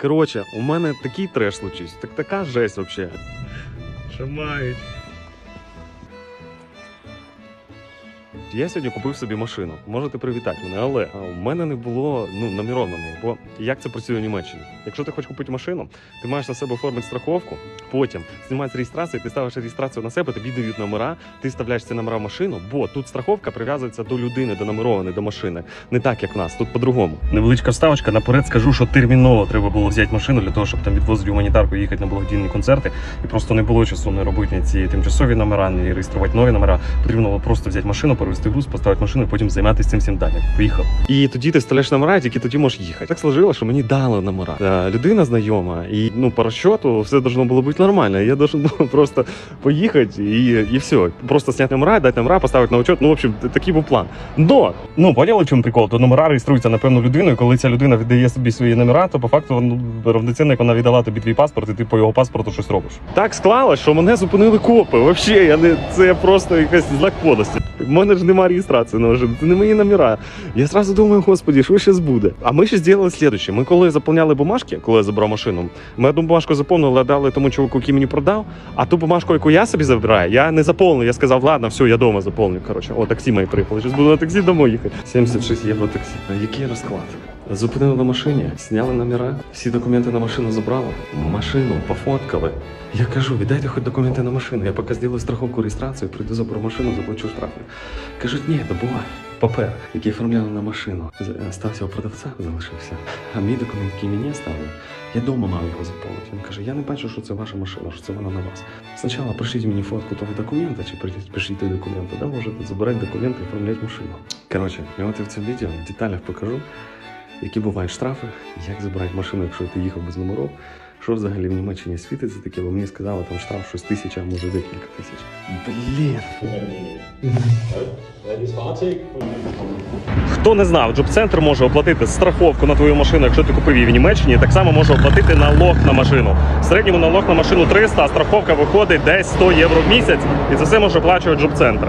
Коротше, у мене такий треш случився, так така жесть вообще. Що Я сьогодні купив собі машину. Можете привітати мене, але у мене не було ну, номеров на неї. Бо як це працює в Німеччині? Якщо ти хочеш купити машину, ти маєш на себе оформити страховку, потім знімається реєстрацію, ти ставиш реєстрацію на себе, тобі дають номера, ти вставляєш ці номера в машину, бо тут страховка прив'язується до людини, до номерованої, до машини. Не так, як в нас, тут по-другому. Невеличка вставочка. Наперед скажу, що терміново треба було взяти машину для того, щоб там відвозити гуманітарку, їхати на благодійні концерти. І просто не було часу не робити ці тимчасові номера, ні реєструвати нові номера. Потрібно було просто взяти машину, перевести груз, поставити машину, і потім займатися цим всім далі. Поїхав. І тоді ти вставляєш номера, тільки тоді можеш їхати. Так сложило, що мені дали номера. Е, Людина знайома, і ну по розчету все должно було бути нормально. Я должен був просто поїхати і, і все. Просто зняти номера, дати номера, поставити на учет. Ну, в общем, такий був план. Но, ну, поняли, в чому прикол? То номера реєструються на певну людину, і коли ця людина віддає собі свої номера, то по факту ну, равноцінно, як вона віддала тобі твій паспорт, і ти по його паспорту щось робиш. Так склалось, що мене зупинили копи. Вообще, я не це просто якийсь знак подості. Мене ж немає реєстрації на машину, це не мої номера. Я зразу думаю, господі, що зараз буде? А ми ще зробили слідуюче. Ми коли заповняли бумажки, коли я забрав машину, ми одну бумажку заповнили, дали тому чоловіку, який мені продав. А ту бумажку, яку я собі забираю, я не заповнив. Я сказав, ладно, все, я вдома заповню. Коротше, о, таксі мої приїхали. Зараз буду на таксі домой їхати. 76 євро таксі. Який розклад? Зупинили на машині, зняли номера, всі документи на машину забрали, машину пофоткали. Я кажу, віддайте хоч документи на машину. Я поки зроблю страховку реєстрацію, прийду заберу машину, заплачу штрафи. Кажуть, ні, то буває. Папер, який оформляли на машину, стався у продавця, залишився. А мій документ, який мені ставили, я вдома мав його заповнити. Він каже, я не бачу, що це ваша машина, що це вона на вас. Спочатку пришліть мені фотку того документа, чи пришліть той документ, тоді можете забирати документи і оформляти машину. Коротше, я от в цьому відео в деталях покажу, які бувають штрафи, як забирати машину, якщо ти їхав без номерів. Що взагалі в Німеччині світиться таке, бо мені сказали, там штраф щось тисяча, а може декілька тисяч. Блін. Хто не знав, Джоб-центр може оплатити страховку на твою машину, якщо ти купив її в Німеччині, так само може оплатити налог на машину. В середньому налог на машину 300, а страховка виходить десь 100 євро в місяць, і це все може оплачувати Джоб-центр.